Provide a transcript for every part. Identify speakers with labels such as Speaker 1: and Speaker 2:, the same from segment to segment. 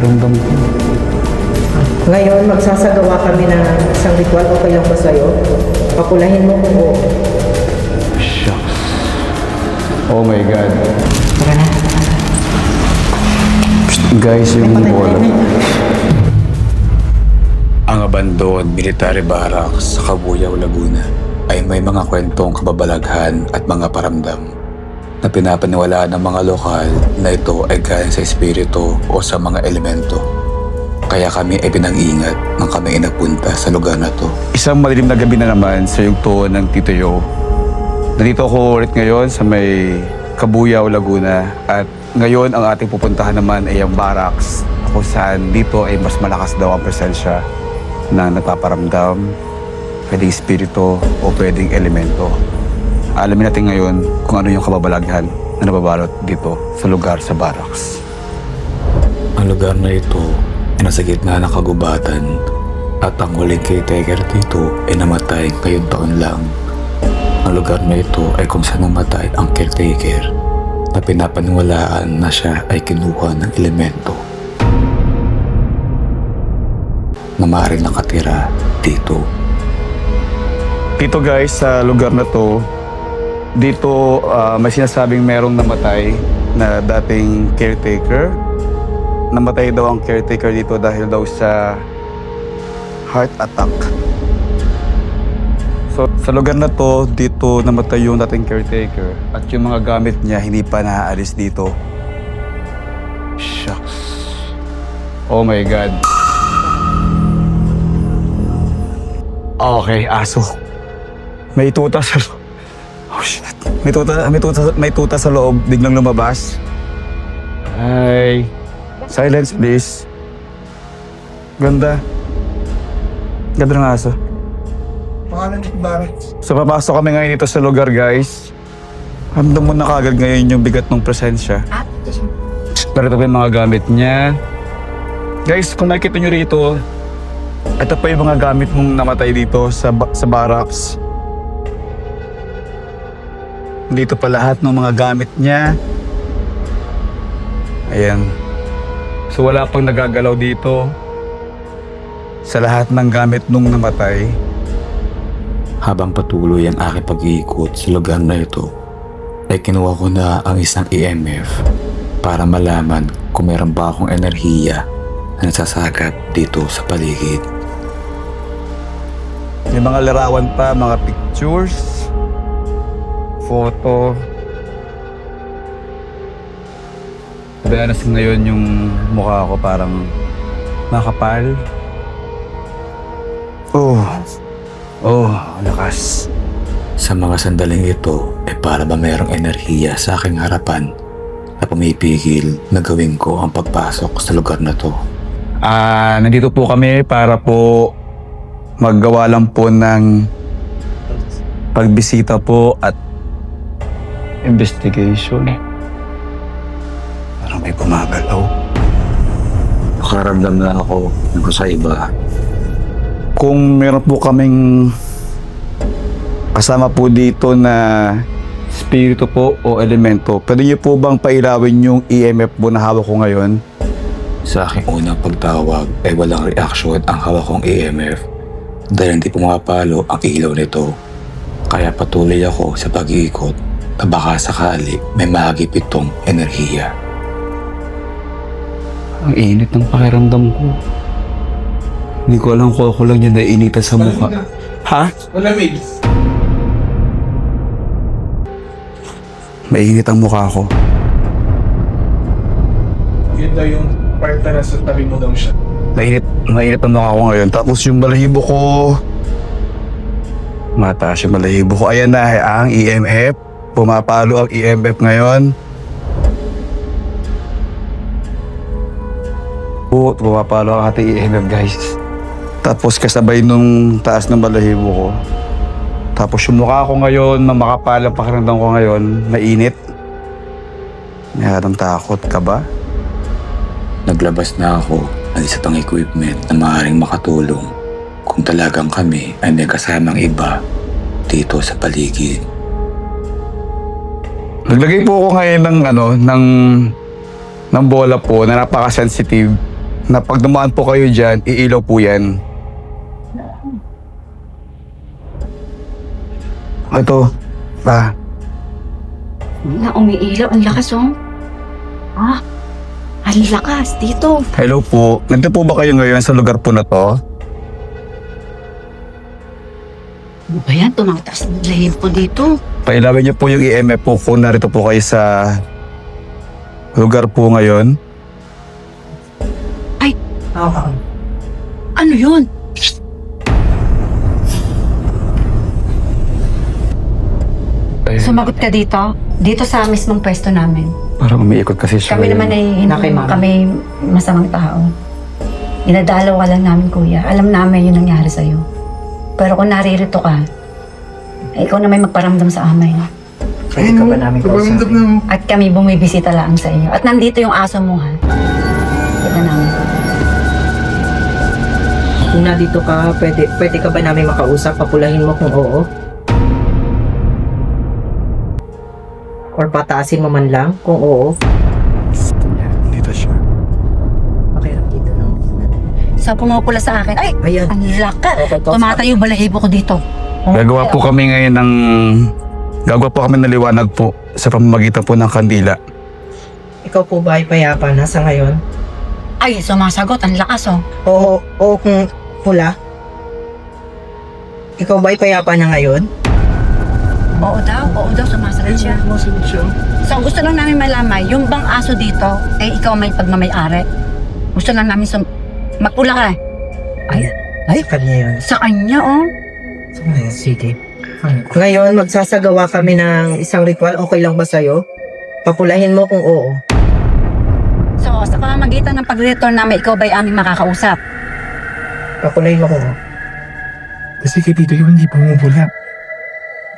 Speaker 1: pakiramdam ko.
Speaker 2: Ngayon, magsasagawa kami ng isang ritual. Okay lang ba sa'yo? Papulahin mo kung oo.
Speaker 1: Shucks. Oh my God.
Speaker 2: Tara na.
Speaker 1: Guys, yung
Speaker 2: na.
Speaker 3: Ang abandon military barracks sa Cabuyao, Laguna ay may mga kwentong kababalaghan at mga paramdam na pinapaniwalaan ng mga lokal na ito ay galing sa espiritu o sa mga elemento. Kaya kami ay pinag-iingat nang kami ay napunta sa lugar na to.
Speaker 1: Isang madilim na gabi na naman sa yugtuan ng Tito Yo. Nandito ako ulit ngayon sa may Kabuyao, Laguna. At ngayon ang ating pupuntahan naman ay ang barracks kung saan dito ay mas malakas daw ang presensya na nagpaparamdam, pwedeng espiritu o pwedeng elemento. Alamin natin ngayon kung ano yung kababalaghan na nababalot dito sa lugar sa barracks.
Speaker 3: Ang lugar na ito ay nasa gitna ng kagubatan at ang huling caretaker dito ay namatay ngayong taon lang. Ang lugar na ito ay kung saan namatay ang caretaker na pinapaniwalaan na siya ay kinuha ng elemento na maaaring nakatira dito.
Speaker 1: Dito guys, sa lugar na to, dito ah, may sinasabing merong namatay na dating caretaker. Namatay daw ang caretaker dito dahil daw sa heart attack. So, sa lugar na to, dito namatay yung dating caretaker at yung mga gamit niya hindi pa naaalis dito. Shucks. Oh my God. Okay, aso. May tuta May tuta, may tuta, may tuta sa loob. Biglang lumabas. Hi. Silence, please. Ganda. Ganda ng aso.
Speaker 4: Pangalan ni Ibarra.
Speaker 1: So papasok kami ngayon dito sa lugar, guys. Ramdam mo na kagad ngayon yung bigat ng presensya. Pero ito pa yung mga gamit niya. Guys, kung nakikita nyo rito, ito pa yung mga gamit mong namatay dito sa, ba- sa barracks. Dito pa lahat ng mga gamit niya. Ayan. So wala pang nagagalaw dito. Sa lahat ng gamit nung namatay.
Speaker 3: Habang patuloy ang aking pag-iikot sa lugar na ito, ay kinuha ko na ang isang EMF para malaman kung meron ba akong enerhiya na nasasagap dito sa paligid.
Speaker 1: May mga larawan pa, mga pictures, photo. Danas ngayon yung mukha ko parang makapal. Oh, oh, lakas.
Speaker 3: Sa mga sandaling ito ay para ba merong enerhiya sa aking harapan na pumipigil na gawin ko ang pagpasok sa lugar na to.
Speaker 1: Ah, nandito po kami para po maggawa lang po ng pagbisita po at investigation. Parang may gumagalaw.
Speaker 3: Nakaramdam na ako ng sa iba.
Speaker 1: Kung meron po kaming kasama po dito na spirito po o elemento, pwede niyo po bang pailawin yung EMF po na hawak ko ngayon?
Speaker 3: Sa aking unang pagtawag ay walang reaksyon ang hawak kong EMF dahil hindi pumapalo ang ilaw nito. Kaya patuloy ako sa pag-iikot na baka sakali may mahagip itong enerhiya.
Speaker 1: Ang init ng pakiramdam ko. Hindi ko alam kung ako lang yan nainitan sa mukha. Ha?
Speaker 4: Malamig.
Speaker 1: Mainit ang mukha ko.
Speaker 4: Yun daw yung part na nasa tabi mo daw siya.
Speaker 1: Mainit, mainit ang mukha ko ngayon. Tapos yung balahibo ko... Mataas yung balahibo ko. Ayan na, ang EMF. Pumapalo ang EMF ngayon. Oo, pumapalo ang ating EMF, guys. Tapos kasabay nung taas ng balahibo ko. Tapos yung mukha ko ngayon, na makapal ang pakiramdam ko ngayon, mainit. May harang takot ka ba?
Speaker 3: Naglabas na ako ng isa pang equipment na maaaring makatulong kung talagang kami ay may kasamang iba dito sa paligid.
Speaker 1: Naglagay po ako ngayon ng ano, ng ng bola po na napaka-sensitive na pag dumaan po kayo dyan, iilaw po yan. Ito, pa.
Speaker 5: Na umiilaw. Ang lakas, oh. Ah, ang lakas dito.
Speaker 1: Hello po. Nandito po ba kayo ngayon sa lugar po na to?
Speaker 5: Ano ba yan? Tumataas ng lahim po dito.
Speaker 1: Pailawin niyo po yung EMF po kung narito po kayo sa lugar po ngayon.
Speaker 2: Oo.
Speaker 5: Ano yun? Sumagot ka dito? Dito sa mismong pwesto namin.
Speaker 1: Parang umiikot kasi siya.
Speaker 5: Kami
Speaker 1: ngayon.
Speaker 5: naman ay hindi
Speaker 2: Nakay
Speaker 5: naman
Speaker 2: mama.
Speaker 5: kami masamang tao. Inadalaw ka lang namin, kuya. Alam namin yung nangyari sa'yo. Pero kung naririto ka, eh, ikaw na may magparamdam sa amin.
Speaker 2: Pwede ka ba namin kausapin?
Speaker 4: ng...
Speaker 5: At kami bumibisita lang sa iyo. At nandito yung aso mo, ha? Kita namin.
Speaker 2: Kung nandito ka, pwede, pwede ka ba namin makausap? Papulahin mo kung oo? Or pataasin mo man lang kung oo?
Speaker 1: Dito siya.
Speaker 2: Okay lang dito lang.
Speaker 5: So, pumupula sa akin. Ay!
Speaker 2: Ayan.
Speaker 5: Ang laka!
Speaker 2: Okay, kausap.
Speaker 5: Tumatayo balahibo ko dito.
Speaker 1: Gagawa po kami ngayon ng... Gagawa po kami ng liwanag po sa pamamagitan po ng kandila.
Speaker 2: Ikaw po ba ay payapa na sa ngayon?
Speaker 5: Ay, sumasagot. Ang lakas, oh.
Speaker 2: Oo, oo kung pula. Ikaw ba ay payapa na ngayon?
Speaker 5: Oo daw. Oo daw. Sumasagot siya.
Speaker 4: Masunod siya.
Speaker 5: So, gusto lang namin malaman, yung bang aso dito, eh, ikaw may pagmamayari. Gusto lang namin sum... Magpula ka.
Speaker 2: Ayan. Ay, kanya yun.
Speaker 5: Sa kanya, oh.
Speaker 2: Sige. Ngayon, magsasagawa kami ng isang ritual. Okay lang ba sa'yo? Papulahin mo kung oo.
Speaker 5: So, sa pamamagitan ng pag-return namin, ikaw ba'y aming makakausap?
Speaker 2: Papulahin mo kung oo.
Speaker 4: Kasi kay Tito yung hindi pumupula.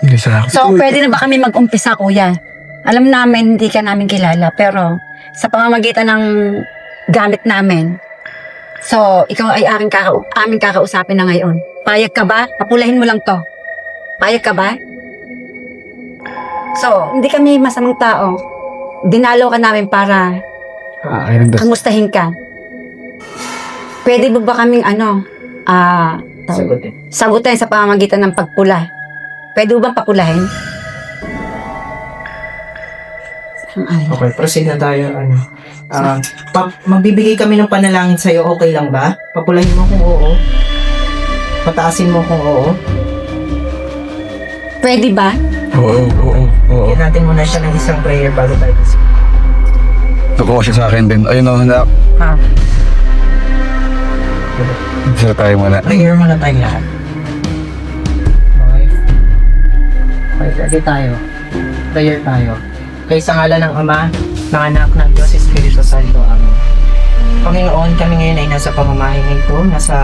Speaker 1: Hindi siya.
Speaker 5: So, pwede na ba kami mag-umpisa, kuya? Alam namin, hindi ka namin kilala, pero sa pamamagitan ng gamit namin, so, ikaw ay aming, kaka aming kakausapin na ngayon. Payag ka ba? Papulahin mo lang to. Payag ka ba? So, hindi kami masamang tao. Dinalaw ka namin para
Speaker 1: Ah, das-
Speaker 5: kamustahin ka. Pwede mo ba kaming ano, ah,
Speaker 2: Sagutin.
Speaker 5: sagutin sa pamamagitan ng pagpula? Pwede mo bang papulahin? Ang ayaw.
Speaker 2: Okay, proceed na tayo. Ano. Ah, pa- magbibigay kami ng panalangin sa'yo. Okay lang ba? Papulahin mo kung oo. Pataasin mo kung oo.
Speaker 5: Pwede ba?
Speaker 1: Oo, oo, oo.
Speaker 2: Bigyan natin muna siya ng isang prayer bago tayo kasi.
Speaker 1: Nakuha siya sa akin din. Ayun o, na.
Speaker 2: Ha?
Speaker 1: Sira tayo muna.
Speaker 2: Prayer muna tayo lahat. Okay. Okay, ready tayo. Prayer tayo. Kay sa ngala ng Ama, ng Anak, ng Diyos, Espiritu Santo. Amen. Panginoon, kami ngayon ay nasa pamamahing ito, nasa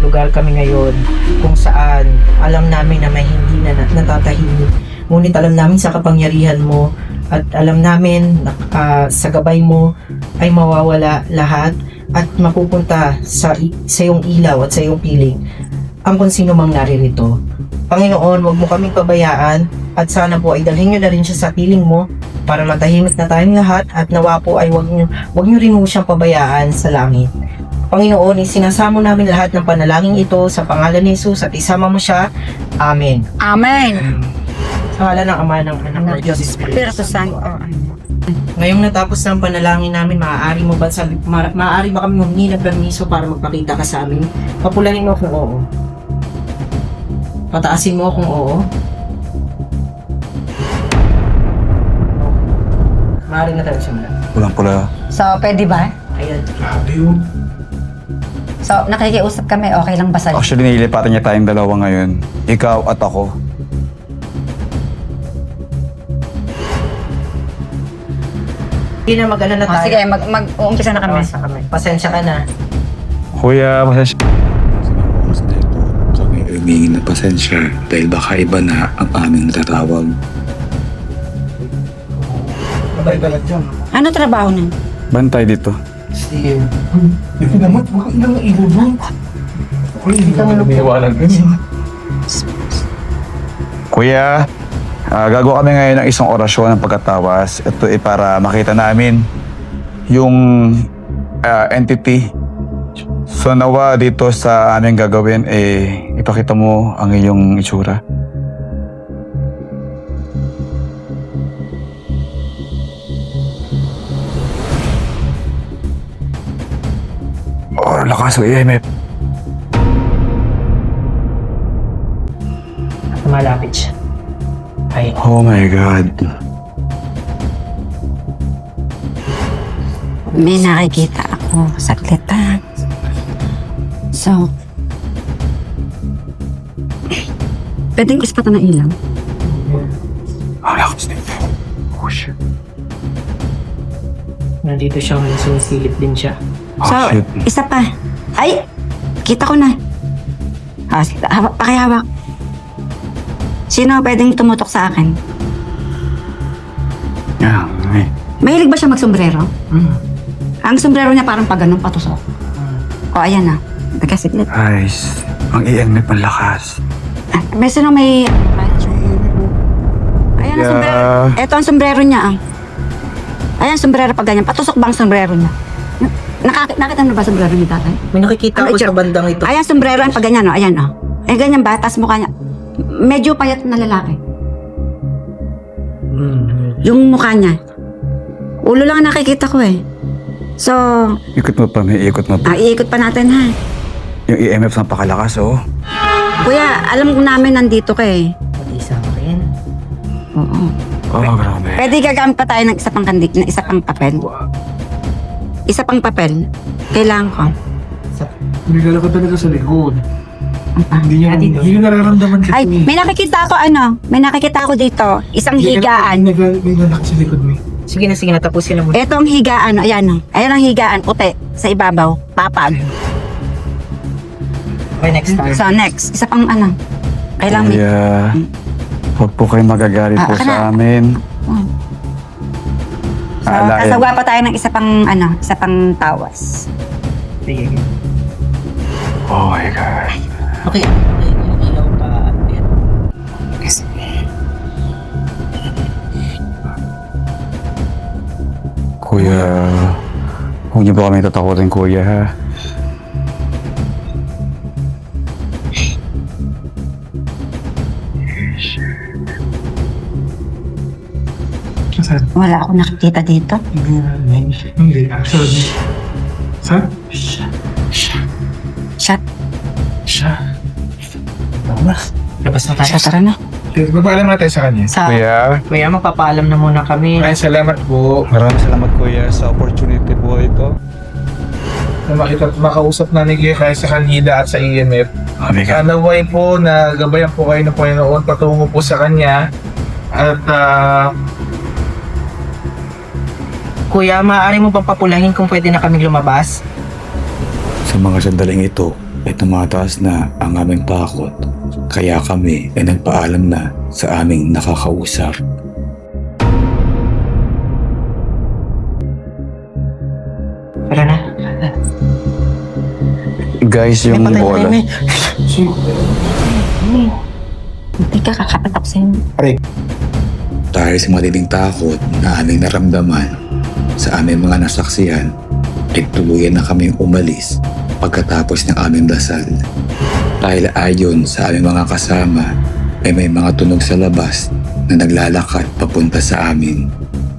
Speaker 2: lugar kami ngayon kung saan alam namin na may hindi na nat- natatahimik. Ngunit alam namin sa kapangyarihan mo at alam namin na ah, sa gabay mo ay mawawala lahat at mapupunta sa, sa iyong ilaw at sa iyong piling ang kung sino mang naririto. Panginoon, huwag mo kaming pabayaan at sana po ay dalhin nyo na rin siya sa piling mo para matahimik na tayong lahat at nawa po ay huwag nyo, huwag nyo rin po siyang pabayaan sa langit. Panginoon, isinasamo namin lahat ng panalangin ito sa pangalan ni Jesus at isama mo siya. Amen.
Speaker 5: Amen.
Speaker 2: Sa ng Ama ng Anak ng Diyos Espiritu
Speaker 5: Santo.
Speaker 2: Ngayong natapos na ang panalangin namin, maaari mo ba sabi, ma- maaari ba kami humingi ng permiso para magpakita ka sa amin? Papulahin mo kung oo. Pataasin mo kung oo. Maaari na tayo simula.
Speaker 1: Pulang pula.
Speaker 5: So, pwede ba?
Speaker 2: Ayan.
Speaker 4: Grabe yun.
Speaker 5: So, nakikiusap kami, okay lang ba sa'yo?
Speaker 1: Actually, nililipatan niya tayong dalawa ngayon. Ikaw at ako.
Speaker 2: Hindi na mag-alala
Speaker 5: Oh,
Speaker 2: tayo.
Speaker 5: sige, mag, mag-uumpisa na kami.
Speaker 2: Pasensya kami. Pasensya ka na.
Speaker 1: Kuya, pasensya.
Speaker 3: Humingi ng pasensya dahil baka iba na ang aming natatawag.
Speaker 4: Patay ka lang dyan.
Speaker 5: Ano trabaho nun?
Speaker 1: Bantay dito.
Speaker 2: Steve.
Speaker 4: Hindi naman, baka ilang ilo nun. Uy, hindi ka ganyan.
Speaker 1: Kuya, ah, gagawa kami ngayon ng isang orasyon ng pagkatawas. Ito ay para makita namin yung ah, entity So nawa dito sa aming gagawin, eh, ipakita mo ang iyong itsura. Oh, lakas ng EMF.
Speaker 2: Malapit siya. Ay,
Speaker 1: Oh my God.
Speaker 5: May nakikita ako. Saglit ah. So, pwedeng ispatan ng ilaw?
Speaker 1: Ang lakas nito. Oh shit.
Speaker 2: nandito siya ngayon. Sumisilip din siya.
Speaker 1: Oh
Speaker 5: So,
Speaker 1: shit.
Speaker 5: isa pa. Ay! Kita ko na. Ah, sige, hawak, pakihawak. Sino pwedeng tumutok sa akin?
Speaker 1: Yeah, ay.
Speaker 5: Mahilig ba siya magsombrero?
Speaker 2: Mm.
Speaker 5: Ang sombrero niya parang pag ganun patusok. O, ayan na. Teka, siglit.
Speaker 1: Guys, ang EMF ang lakas.
Speaker 5: May sino may... Ayan ang
Speaker 1: Yeah.
Speaker 5: sombrero. Ito ang sombrero niya. Ah. Ayan, sombrero pag ganyan. Patusok ba ang sombrero niya? Nakakita, nakita mo ba sombrero ni tatay?
Speaker 2: May nakikita
Speaker 5: Ano,
Speaker 2: ko sa
Speaker 5: itsura?
Speaker 2: bandang ito.
Speaker 5: Ayan, sombrero ang pag ganyan, oh. Ayan, oh. Eh, ganyan ba? Tapos mukha niya. Medyo payat na lalaki.
Speaker 2: Mm.
Speaker 5: Yung mukha niya. Ulo lang ang nakikita ko eh. So,
Speaker 1: Ikot mo pa, may ikot mo pa.
Speaker 5: ah, iikot pa natin ha.
Speaker 1: Yung EMF ang pakalakas, oh.
Speaker 5: Kuya, alam ko namin nandito ka eh.
Speaker 2: Pati sa akin.
Speaker 5: Oo.
Speaker 1: Oh, grabe.
Speaker 5: Pwede gagamit pa tayo ng isa pang kandik, ng isa pang papel. Isa pang papel. Kailangan ko.
Speaker 4: Nagala ka talaga sa likod.
Speaker 5: Ah,
Speaker 4: Hindi niyo,
Speaker 2: Ate,
Speaker 4: hindi niyo nararamdaman kasi.
Speaker 5: Ay, may nakikita ako ano, may nakikita ako dito, isang higaan.
Speaker 4: May may lalaki sa likod mo.
Speaker 2: Sige na, sige na. Tapusin na muna.
Speaker 5: Ito ang higaan, ayan o. Ayan ang higaan, puti, sa ibabaw, papag.
Speaker 2: Okay, next time.
Speaker 5: So next, isa pang ano, kailangan may...
Speaker 1: Kaya, huwag po kayo magagalit
Speaker 5: Ah,
Speaker 1: po
Speaker 5: kana.
Speaker 1: sa amin.
Speaker 5: Oh. So,
Speaker 1: Aalayan.
Speaker 5: kasagwa pa tayo ng isa pang ano, isa pang tawas.
Speaker 2: Sige.
Speaker 1: Oh my God.
Speaker 2: Okay. Ilaw pa. Ayan.
Speaker 1: Kuya, huwag niyo po kami tatakutin, kuya, ha?
Speaker 4: Saan?
Speaker 5: Wala akong nakikita dito.
Speaker 4: Hindi. Hindi. Actually. Saan?
Speaker 5: Shut,
Speaker 4: Siya. Tama.
Speaker 2: Labas na tayo.
Speaker 5: shut, tara na.
Speaker 4: Papaalam natin sa kanya.
Speaker 5: Sa,
Speaker 1: Kuya,
Speaker 2: Kuya, magpapaalam na muna kami.
Speaker 4: Maraming salamat po
Speaker 1: maraming salamat, kuya, sa opportunity po ito.
Speaker 4: na makita makausap na ni Kuya kahit sa kanila at sa EMF.
Speaker 1: Oh God.
Speaker 4: Kanaway po na gabayan po kayo ng Panginoon patungo po sa Kanya. At ah,
Speaker 2: Kuya, maaari mo bang papulahin kung pwede na kami lumabas?
Speaker 3: Sa mga sandaling ito ay tumataas na ang aming takot. Kaya kami ay nagpaalam na sa aming nakakausap.
Speaker 2: Tara na.
Speaker 1: Guys, yung
Speaker 2: May patay
Speaker 1: bola.
Speaker 2: na yun, eh.
Speaker 5: hindi ka kakapatak sa inyo.
Speaker 3: Dahil sa matinding takot na aming naramdaman sa aming mga nasaksihan, ay tuluyan na kaming umalis pagkatapos ng aming dasal. Dahil ayon sa aming mga kasama, ay may mga tunog sa labas na naglalakad papunta sa amin.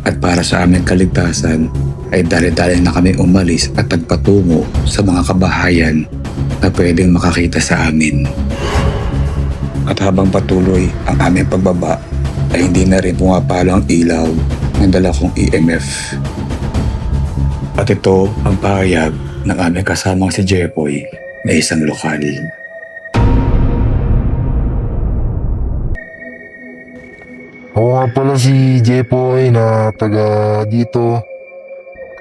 Speaker 3: At para sa aming kaligtasan, ay dali-dali na kami umalis at nagpatungo sa mga kabahayan na pwedeng makakita sa amin. At habang patuloy ang aming pagbaba, ay hindi na rin pumapalo ang ilaw ng dala kong EMF. At ito ang pahayag ng aming kasamang si Jepoy na isang lokal.
Speaker 6: Ako nga pala si Jepoy na taga dito.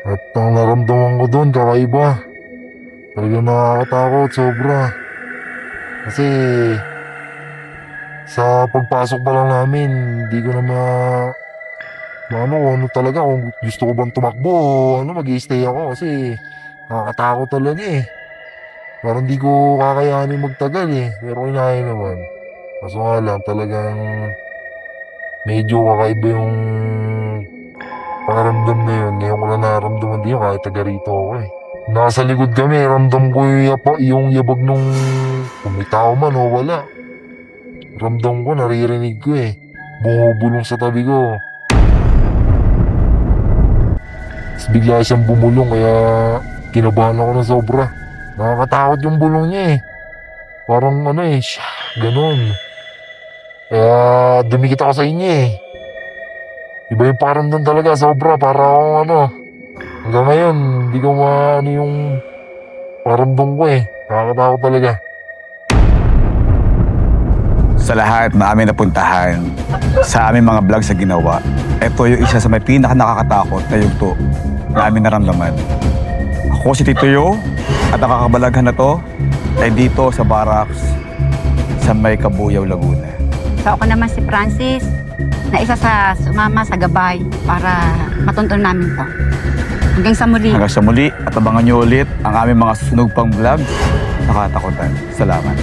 Speaker 6: At ang naramdaman ko doon, kakaiba. Talaga nakakatakot, sobra. Kasi sa pagpasok pa lang namin, hindi ko na ma... Ano, ano talaga, kung gusto ko bang tumakbo, ano, mag stay ako kasi nakakatakot talaga eh. Parang hindi ko kakayanin magtagal eh, pero kinaya naman. Kaso nga lang, talagang medyo kakaiba yung pakiramdam na yun. Ngayon ko na nararamdaman din yun kahit taga rito ako eh. nasa likod kami, ramdam ko yung, yapa, yung yabag nung kung tao man o wala. Ramdam ko, naririnig ko eh. Bumubulong sa tabi ko. Tapos bigla siyang bumulong kaya kinabahan ako ng sobra. Nakakatakot yung bulong niya eh. Parang ano eh, siya, ganun. Kaya dumikit ako sa inyo eh. Iba yung parang doon talaga, sobra. Para akong ano, hanggang ngayon, hindi ko maano yung paramdam ko eh. Nakakatakot talaga.
Speaker 1: Sa lahat na aming napuntahan, sa aming mga vlog sa ginawa, ito yung isa sa may pinaka nakakatakot na yugto na aming naramdaman. Ako si Tito Yo, at ang kakabalaghan na to ay dito sa Barracks sa may Kabuyaw, Laguna.
Speaker 5: So ako naman si Francis, na isa sa sumama sa gabay para matuntun namin to. Hanggang sa muli.
Speaker 1: Hanggang sa muli at abangan nyo ulit ang aming mga susunod pang vlogs sa katakutan. Salamat.